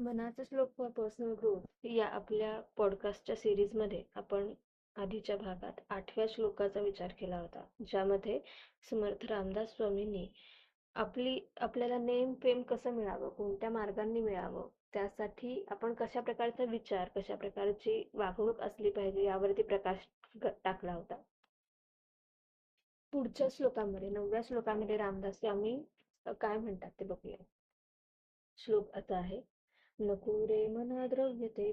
मनाचा श्लोक for personal growth या आपल्या पॉडकास्टच्या सिरीजमध्ये आपण आधीच्या भागात आठव्या श्लोकाचा विचार केला होता. ज्यामध्ये समर्थ रामदास स्वामींनी आपली आपल्याला नेम फेम कसं मिळावं? कोणत्या मार्गांनी मिळावं? त्यासाठी आपण कशा प्रकारचा विचार कशा प्रकारची वागणूक असली पाहिजे यावरती प्रकाश टाकला होता. पुढच्या श्लोकामध्ये नवव्या श्लोकामध्ये रामदास स्वामी काय म्हणतात ते बघूया. श्लोक असा आहे. नकुरे मना द्रव्यते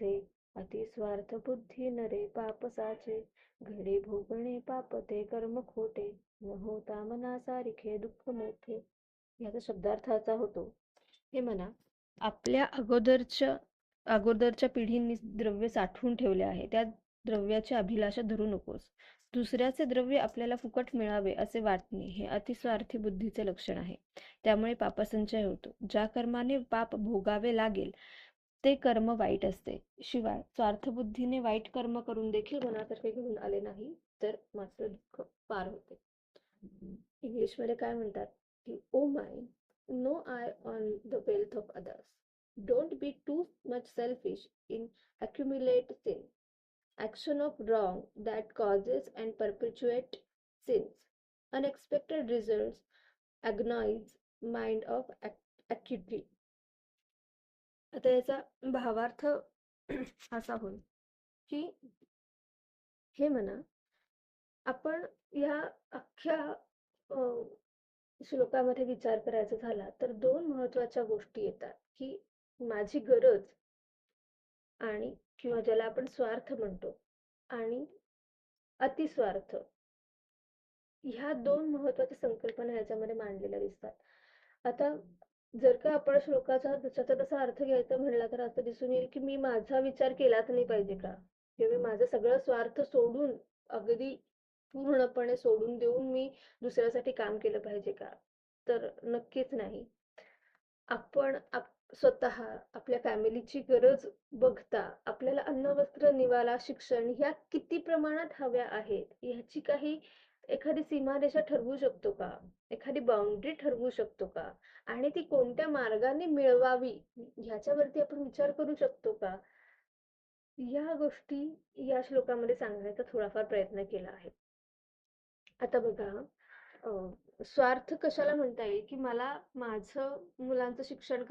ते अति स्वार्थ बुद्धी नरे पापसाचे घडे भोगणे पाप ते कर्म खोटे. न होता मना सारिखे दुःख मोठे. याचा शब्दार्थाचा होतो. हे म्हणा आपल्या अगोदरच्या अगोदरच्या पिढींनी द्रव्य साठवून ठेवले आहे. त्या द्रव्याची अभिलाषा धरू नकोस. दुसऱ्याचे द्रव्य आपल्याला फुकट मिळावे असे वाटणे हे अतिस्वार्थी बुद्धीचे लक्षण आहे. त्यामुळे पापसंचय होतो. ज्या कर्माने पाप भोगावे लागेल ते कर्म वाईट असते. शिवाय स्वार्थबुद्धीने वाईट कर्म करून देखील मनातर्फे घेऊन आले नाही तर मात्र दुःख पार होते. इंग्लिशमध्ये काय म्हणतात की ओ my no eye on the wealth of others. Don't be too much selfish in accumulate sin action of wrong that causes and perpetuate sins. Unexpected results agonize mind of acuity. आता याचा भावार्थ असा होईल की हे म्हणा आपण या अख्ख्या श्लोकामध्ये विचार करायचा झाला तर दोन महत्त्वाच्या गोष्टी येतात की माझी गरज आणि किंवा ज्याला आपण स्वार्थ म्हणतो आणि अतिस्वार्थ. ह्या दोन महत्त्वाच्या संकल्पना याच्यामध्ये मांडलेल्या दिसतात. आता जर का आपण श्लोकाचा जशाचा तसा अर्थ घ्यायचा म्हणला तर असं दिसून येईल की मी माझा विचार केलाच नाही पाहिजे का? किंवा मी माझा सगळं स्वार्थ सोडून अगदी पूर्णपणे सोडून देऊन मी दुसऱ्यासाठी काम केलं पाहिजे का? तर नक्कीच नाही. आपण स्वतः आपल्या फॅमिलीची गरज बघता आपल्याला अन्न वस्त्र निवाला शिक्षण ह्या किती प्रमाणात हव्या आहेत? ह्याची काही एखादी सीमारेषा ठरवू शकतो का? एखादी बाउंड्री ठरवू शकतो का? आणि ती कोणत्या मार्गाने मिळवावी? ह्याच्यावरती आपण विचार करू शकतो का? या गोष्टी या श्लोकामध्ये सांगण्याचा थोडाफार प्रयत्न केला आहे. आता बघा स्वार्थ कशाला म्हणता येईल? की मला माझं मुलांचं शिक्षण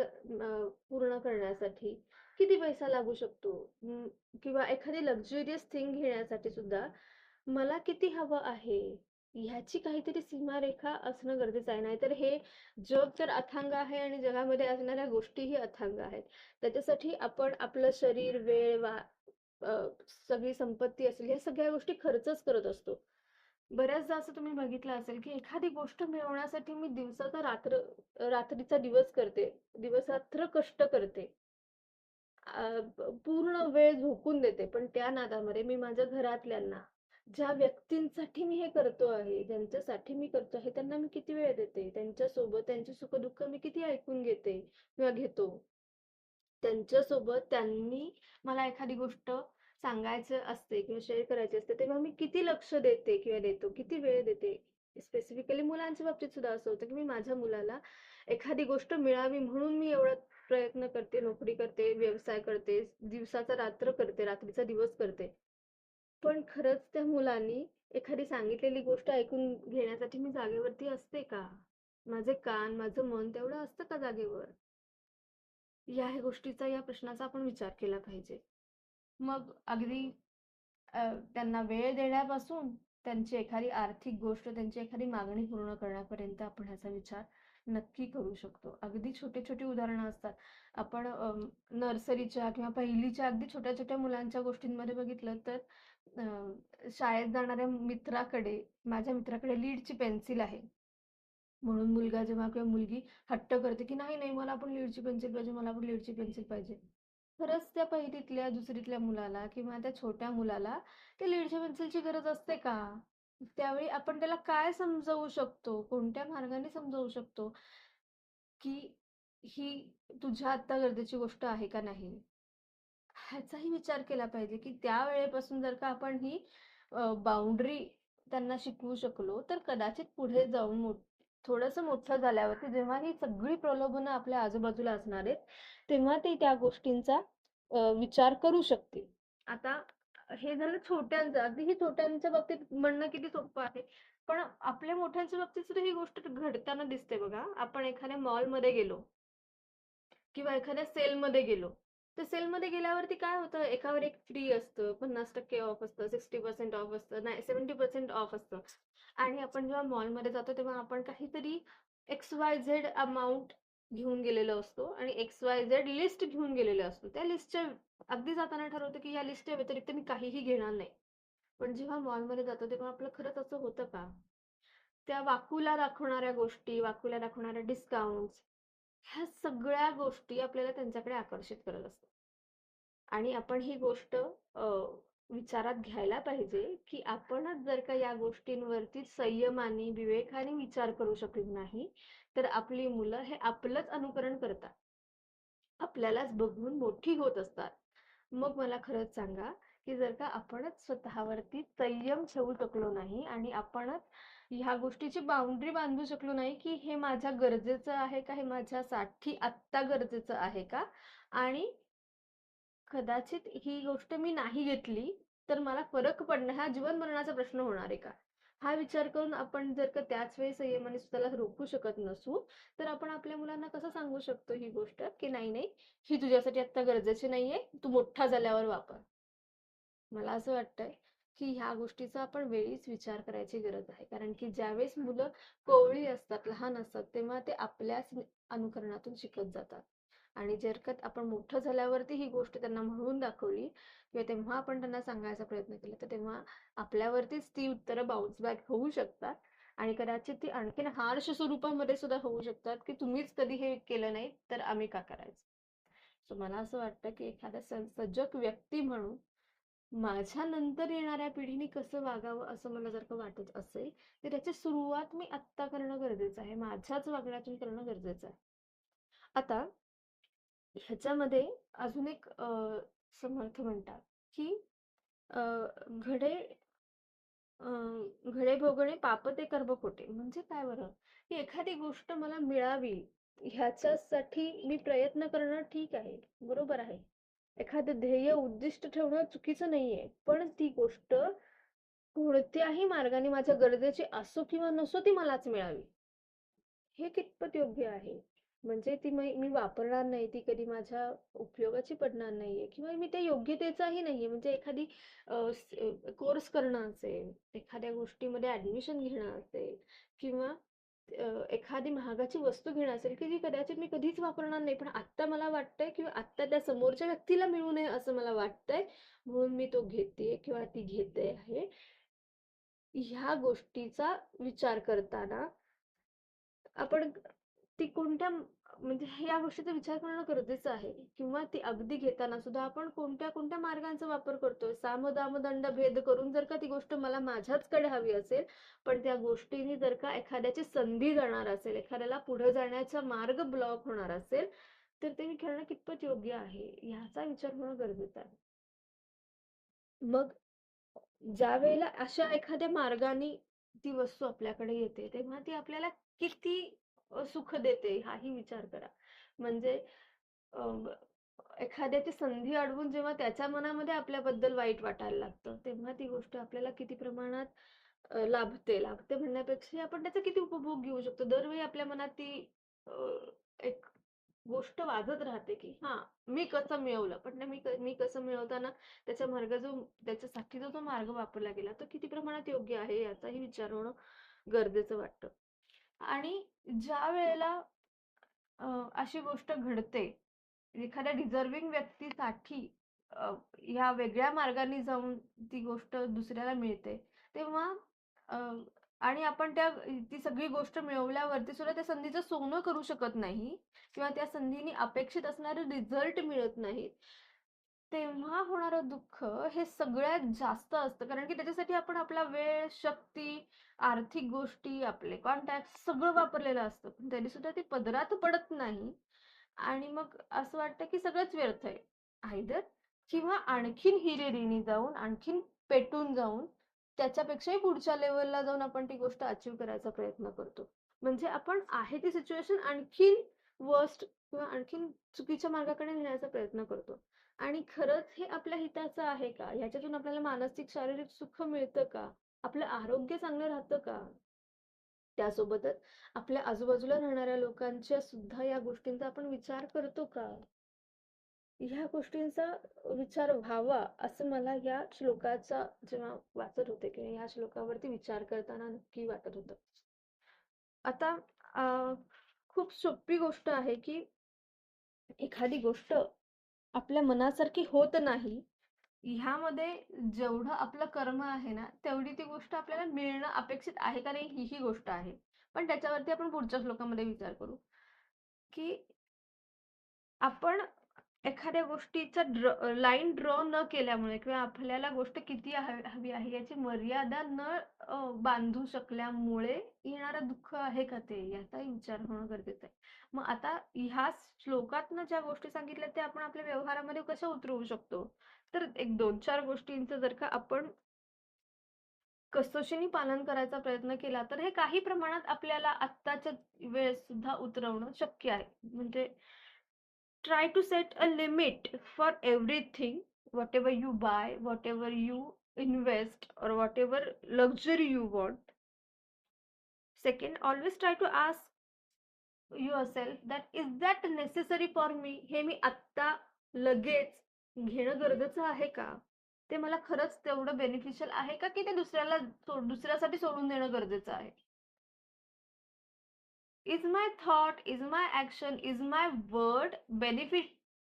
पूर्ण करण्यासाठी किती पैसा लागू शकतो? किंवा एखादी लक्झुरियस थिंग घेण्यासाठी सुद्धा मला किती हवं आहे? ह्याची काहीतरी सीमारेखा असणं गरजेचं आहे. नाहीतर हे जग तर अथांग आहे आणि जगामध्ये असणाऱ्या गोष्टीही अथांग आहेत. त्याच्यासाठी आपण आपलं शरीर वेळ वा सगळी संपत्ती असेल ह्या सगळ्या गोष्टी खर्चच करत असतो. बऱ्याचदा असं तुम्ही बघितलं असेल की एखादी गोष्ट मिळवण्यासाठी मी दिवसाचा रात्र रात्रीचा दिवस करते. दिवसात्र कष्ट करते. पूर्ण वेळ झोकून देते. पण त्या नादामध्ये मी माझ्या घरातल्यांना ज्या व्यक्तींसाठी मी हे करतो आहे ज्यांच्यासाठी मी करतो आहे त्यांना मी किती वेळ देते? त्यांच्यासोबत त्यांचे सुख दुःख मी किती ऐकून घेते? किंवा घेतो? त्यांच्यासोबत त्यांनी मला एखादी गोष्ट सांगायचं असते किंवा शेअर करायचे असते तेव्हा मी किती लक्ष देते किंवा देतो किती वेळ देते? स्पेसिफिकली मुलांच्या बाबतीत सुद्धा असं होतं की मी माझ्या मुलाला एखादी गोष्ट मिळावी म्हणून मी एवढा प्रयत्न करते नोकरी करते व्यवसाय करते दिवसाचा रात्र करते रात्रीचा दिवस करते. पण खरंच त्या मुलांनी एखादी सांगितलेली गोष्ट ऐकून घेण्यासाठी मी जागेवरती असते का? माझे कान माझं मन तेवढं असतं का जागेवर? या गोष्टीचा या प्रश्नाचा आपण विचार केला पाहिजे. मग अगदी त्यांना वेळ देण्यापासून त्यांची एखादी आर्थिक गोष्ट त्यांची एखादी मागणी पूर्ण करण्यापर्यंत आपण ह्याचा विचार नक्की करू शकतो. अगदी छोटे छोटी उदाहरणं असतात. आपण नर्सरीच्या किंवा पहिलीच्या अगदी छोट्या छोट्या मुलांच्या गोष्टींमध्ये बघितलं तर शाळेत जाणाऱ्या मित्राकडे माझ्या मित्राकडे लीडची पेन्सिल आहे. म्हणून मुलगा जेव्हा किंवा मुलगी हट्ट करते की नाही नाही मला पण लीडची पेन्सिल पाहिजे मला पण लीडची पेन्सिल पाहिजे. खरंच त्या पहिलीतल्या दुसरीतल्या मुलाला किंवा त्या छोट्या मुलाला त्या लीडच्या पेन्सिलची गरज असते का? त्यावेळी आपण त्याला काय समजवू शकतो? कोणत्या मार्गाने समजवू शकतो? की ही तुझ्या आत्ता गरजेची गोष्ट आहे का नाही? ह्याचाही विचार केला पाहिजे की त्या वेळेपासून जर का आपण ही बाउंड्री त्यांना शिकवू शकलो तर कदाचित पुढे जाऊन थोडंसं मोठं झाल्यावरती जेव्हा ही सगळी प्रलोभनं आपल्या आजूबाजूला असणार आहेत तेव्हा ते त्या गोष्टींचा विचार करू शकतील. आता हे झालं छोट्यांचं अगदी ही छोट्यांच्या बाबतीत म्हणणं किती सोपं आहे पण आपल्या मोठ्यांच्या बाबतीत सुद्धा ही गोष्ट घडताना दिसते बघा. आपण एखाद्या मॉलमध्ये गेलो किंवा एखाद्या सेलमध्ये गेलो तर सेलमध्ये गेल्यावरती काय होतं? एकावर एक फ्री असतं पन्नास टक्के ऑफ असतं सिक्स्टी पर्सेंट ऑफ असतं नाही सेव्हन्टी पर्सेंट ऑफ असतं. आणि आपण जेव्हा मॉलमध्ये जातो तेव्हा आपण काहीतरी एक्स वाय झेड अमाऊंट घेऊन गेलेलो असतो आणि एक्स वाय झेड लिस्ट घेऊन गेलेलो असतो. त्या लिस्टच्या अगदी जाताना ठरवतो की या लिस्टच्या व्यतिरिक्त मी काहीही घेणार नाही. पण जेव्हा मॉलमध्ये जातो तेव्हा आपलं खरंच असं होतं का? त्या वाकूला दाखवणाऱ्या गोष्टी वाकूला दाखवणाऱ्या डिस्काउंट ह्या सगळ्या गोष्टी आपल्याला त्यांच्याकडे आकर्षित करत असतात. आणि आपण ही गोष्ट विचारात घ्यायला पाहिजे की आपणच जर का या गोष्टींवरती संयमाने विवेकाने विचार करू शकले नाही तर आपली मुलं हे आपलंच अनुकरण करतात. आपल्यालाच बघून मोठी होत असतात. मग मला खरंच सांगा की जर का आपणच स्वतःवरती संयम ठेवू शकलो नाही आणि आपणच ह्या गोष्टीची बाउंड्री बांधू शकलो नाही की हे माझ्या गरजेचं आहे का? हे माझ्यासाठी आत्ता गरजेचं आहे का? आणि कदाचित ही गोष्ट मी नाही घेतली तर मला फरक पडणं हा जीवन मरणाचा प्रश्न होणार आहे का? हा विचार करून आपण जर का त्याच वेळी संयमाने स्वतःला रोखू शकत नसू तर आपण आपल्या मुलांना कसं सांगू शकतो ही गोष्ट? की नाही नाही ही तुझ्यासाठी आत्ता गरजेची नाहीये तू मोठा झाल्यावर वापर. मला असं वाटतंय. की ह्या गोष्टीचा आपण वेळीच विचार करायची गरज आहे. कारण की ज्यावेळेस मुलं कोवळी असतात लहान असतात तेव्हा ते आपल्याच अनुकरणातून शिकत जातात. आणि जर का आपण मोठं झाल्यावरती ही गोष्ट त्यांना म्हणून दाखवली किंवा तेव्हा आपण त्यांना सांगायचा प्रयत्न केला तर तेव्हा आपल्यावरतीच ती उत्तरं बाउन्स बॅक होऊ शकतात. आणि कदाचित ती आणखीन हार्श स्वरूपामध्ये सुद्धा होऊ शकतात की तुम्हीच कधी हे केलं नाही तर आम्ही का करायचं? सो मला असं वाटतं की एखाद्या सज्जक सजग व्यक्ती म्हणून माझ्या नंतर येणाऱ्या पिढीने कसं वागावं असं मला जर का वाटत असेल तर त्याची सुरुवात मी आत्ता करणं गरजेचं आहे. माझ्याच वागण्यातून करणं गरजेचं आहे. आता ह्याच्यामध्ये अजून एक समर्थ म्हणतात की घडे घडे भोगणे पाप ते कर्म खोटे म्हणजे काय बरं? की एखादी गोष्ट मला मिळावी ह्याच्यासाठी मी प्रयत्न करणं ठीक आहे. बरोबर आहे? एखादं ध्येय उद्दिष्ट ठेवणं चुकीचं नाहीये. पण ती गोष्ट कोणत्याही मार्गाने माझ्या गरजेची असो किंवा नसो ती मलाच मिळावी. हे कितपत योग्य आहे? म्हणजे ती मी वापरणार नाही ती कधी माझ्या उपयोगाची पडणार नाहीये किंवा मी त्या योग्यतेचाही नाहीये. म्हणजे एखादी कोर्स करणं असेल एखाद्या गोष्टीमध्ये ऍडमिशन घेणं असेल किंवा एखादी महागाची वस्तू घेणं असेल की जी कदाचित मी कधीच वापरणार नाही पण आत्ता मला वाटतंय किंवा आत्ता त्या समोरच्या व्यक्तीला मिळू नये असं मला वाटतंय म्हणून मी तो घेते किंवा ती घेते आहे. ह्या गोष्टीचा विचार करताना आपण ती कोणत्या म्हणजे या गोष्टीचा विचार करणं गरजेचं आहे. किंवा ती अगदी घेताना सुद्धा आपण कोणत्या कोणत्या मार्गांचा वापर करतोय? सामदामदंड भेद करून जर का ती गोष्ट मला माझ्याचकडे हवी असेल पण त्या गोष्टीने जर का एखाद्याची संधी जाणार असेल एखाद्याला पुढे जाण्याचा मार्ग ब्लॉक होणार असेल तर ते खेळणं कितपत योग्य आहे? ह्याचा विचार होणं गरजेचं आहे. मग ज्या वेळेला अशा एखाद्या मार्गाने ती वस्तू आपल्याकडे येते तेव्हा ती आपल्याला किती सुख देते हाही विचार करा. म्हणजे एखाद्याची संधी अडवून जेव्हा त्याच्या मनामध्ये आपल्याबद्दल वाईट वाटायला लागतं तेव्हा ती गोष्ट आपल्याला किती प्रमाणात लाभते लाभते म्हणण्यापेक्षा आपण त्याचा किती उपभोग घेऊ शकतो? दरवेळी आपल्या मनात ती एक गोष्ट वाजत राहते की हा मी कसं मिळवलं? पण नाही, मी मी कसं मिळवताना त्याच्या मार्ग जो त्याच्यासाठी जो तो मार्ग वापरला गेला तो किती प्रमाणात योग्य आहे याचाही विचार होणं गरजेचं वाटतं. आणि ज्या वेळेला अशी गोष्ट घडते एखाद्या डिझर्विंग व्यक्तीसाठी ह्या वेगळ्या मार्गाने जाऊन ती गोष्ट दुसऱ्याला मिळते तेव्हा आणि आपण त्या ती सगळी गोष्ट मिळवल्यावरती सुद्धा त्या संधीचं सोनं करू शकत नाही किंवा त्या संधीने अपेक्षित असणारे रिझल्ट मिळत नाहीत तेव्हा होणारं दुःख हे सगळ्यात जास्त असतं. कारण की त्याच्यासाठी आपण आपला वेळ शक्ती आर्थिक गोष्टी आपले कॉन्टॅक्ट सगळं वापरलेलं असतं. पण तरी सुद्धा ते पदरात पडत नाही. आणि मग असं वाटतं की सगळंच व्यर्थ आहे. आयदर किंवा आणखीन हिरेरीने जाऊन आणखीन पेटून जाऊन त्याच्यापेक्षाही पुढच्या लेवलला जाऊन आपण ती गोष्ट अचीव करायचा प्रयत्न करतो. म्हणजे आपण आहे ती सिच्युएशन आणखीन वर्स्ट किंवा आणखीन चुकीच्या मार्गाकडे नेण्याचा प्रयत्न करतो. आणि खरंच हे आपल्या हिताचं आहे का? ह्याच्यातून आपल्याला मानसिक शारीरिक सुख मिळतं का? आपलं आरोग्य चांगलं राहतं का? त्यासोबतच आपल्या आजूबाजूला राहणाऱ्या लोकांच्या सुद्धा या गोष्टींचा आपण विचार करतो का? ह्या गोष्टींचा विचार व्हावा असं मला या श्लोकाचा जेव्हा वाचत होते किंवा या श्लोकावरती विचार करताना नक्की वाटत होतं. आता खूप सोपी गोष्ट आहे की एखादी गोष्ट आपल्या मनासारखी होत नाही ह्यामध्ये जेवढं आपलं कर्म आहे ना तेवढी ती गोष्ट आपल्याला मिळणं अपेक्षित आहे का नाही ही ही गोष्ट आहे. पण त्याच्यावरती आपण पुढच्या श्लोकामध्ये विचार करू की आपण एखाद्या गोष्टीचा ड्र लाईन ड्रॉ न केल्यामुळे किंवा आपल्याला गोष्ट किती हवी हवी आहे याची मर्यादा न अ, बांधू शकल्यामुळे येणारं दुःख आहे का ते? याचा विचार होणं गरजेचं आहे. मग आता ह्या श्लोकातनं ज्या गोष्टी सांगितल्या त्या आपण आपल्या व्यवहारामध्ये कशा उतरवू शकतो? तर एक दोन चार गोष्टींचं जर का आपण कसोशीने पालन करायचा प्रयत्न केला तर हे काही प्रमाणात आपल्याला आत्ताच्या वेळेस सुद्धा उतरवणं शक्य आहे. म्हणजे try to set a limit for everything whatever you buy whatever you invest or whatever luxury you want second always try to ask yourself that is that necessary for me हे मी आत्ता लगेच घेणं गरजेचं आहे का ते मला खरंच तेवढं बेनिफिशियल आहे का की ते दुसऱ्याला दुसऱ्यासाठी सोडून देणं गरजेचं आहे is my thought is my action is my word benefit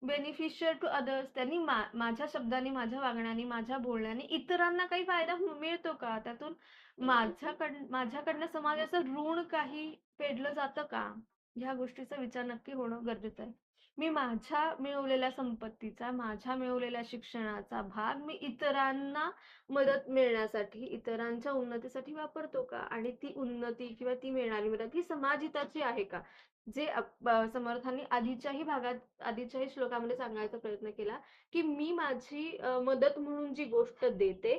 beneficial to others त्यांनी मा- माझ्या शब्दांनी माझ्या वागण्याने माझ्या बोलण्याने इतरांना काही फायदा हो- मिळतो का? त्यातून माझ्याकड माझ्याकडनं समाजाचं ऋण काही फेडलं जातं का? ह्या गोष्टीचा विचार नक्की होणं गरजेचं आहे. मी माझ्या मिळवलेल्या संपत्तीचा माझ्या मिळवलेल्या शिक्षणाचा भाग मी इतरांना मदत मिळण्यासाठी इतरांच्या उन्नतीसाठी वापरतो का? आणि ती उन्नती किंवा ती मिळणारी मदत ही समाजहिताची आहे का? जे समर्थांनी आधीच्याही भागात आधीच्याही श्लोकामध्ये सांगायचा प्रयत्न केला की मी माझी मदत म्हणून जी गोष्ट देते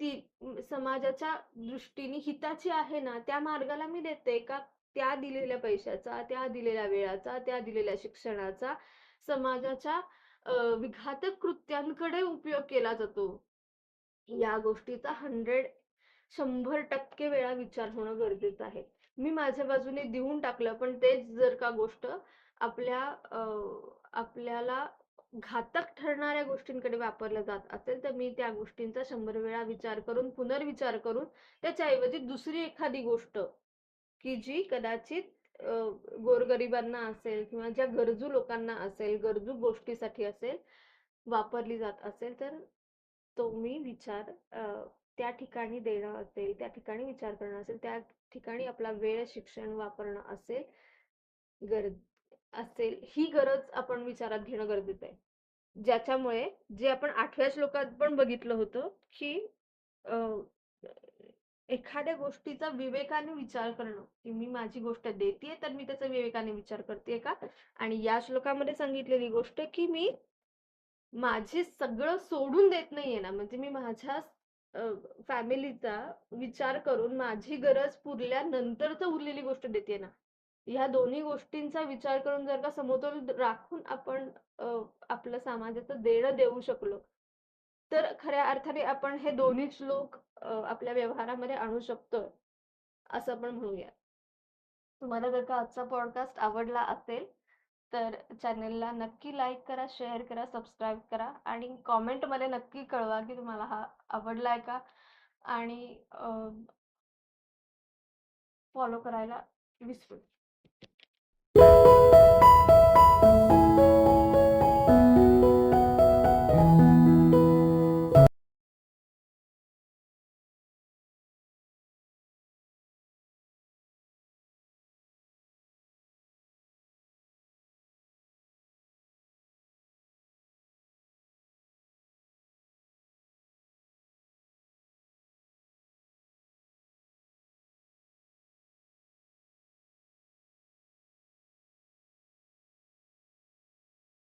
ती समाजाच्या दृष्टीने हिताची आहे ना त्या मार्गाला मी देते का? त्या दिलेल्या पैशाचा त्या दिलेल्या वेळाचा त्या दिलेल्या शिक्षणाचा समाजाच्या विघातक कृत्यांकडे उपयोग केला जातो. या गोष्टीचा हंड्रेड शंभर टक्के वेळा विचार होणं गरजेचं आहे. मी माझ्या बाजूने देऊन टाकलं पण तेच जर का गोष्ट आपल्या आपल्याला घातक ठरणाऱ्या गोष्टींकडे वापरलं जात असेल तर मी त्या गोष्टींचा शंभर वेळा विचार करून पुनर्विचार करून त्याच्याऐवजी दुसरी एखादी गोष्ट की जी कदाचित गोरगरिबांना असेल किंवा ज्या गरजू लोकांना असेल गरजू गोष्टीसाठी असेल वापरली जात असेल तर तो मी विचार त्या ठिकाणी देणं असेल त्या ठिकाणी विचार करणं असेल त्या ठिकाणी आपला वेळ शिक्षण वापरणं असेल गरज असेल ही गरज आपण विचारात घेणं गरजेचं आहे. ज्याच्यामुळे जे आपण आठव्या श्लोकात पण बघितलं होतं की एखाद्या गोष्टीचा विवेकाने विचार करणं की मी माझी गोष्ट देतेय तर मी त्याचा विवेकाने विचार करते का? आणि या श्लोकामध्ये सांगितलेली गोष्ट की मी माझे सगळं सोडून देत नाहीये ना म्हणजे मी माझ्या फॅमिलीचा विचार करून माझी गरज पुरल्यानंतरच उरलेली गोष्ट देते ना ह्या दोन्ही गोष्टींचा विचार करून जर का समतोल राखून आपण आपलं समाजाचं देणं देऊ शकलो तर खऱ्या अर्थाने आपण हे दोन्ही श्लोक आपल्या व्यवहारामध्ये आणू शकतो असं आपण म्हणूया तुम्हाला जर का आजचा पॉडकास्ट आवडला असेल तर चॅनेलला नक्की लाईक करा शेअर करा सबस्क्राईब करा आणि कॉमेंटमध्ये नक्की कळवा की तुम्हाला हा आवडलाय का आणि फॉलो करायला विसरू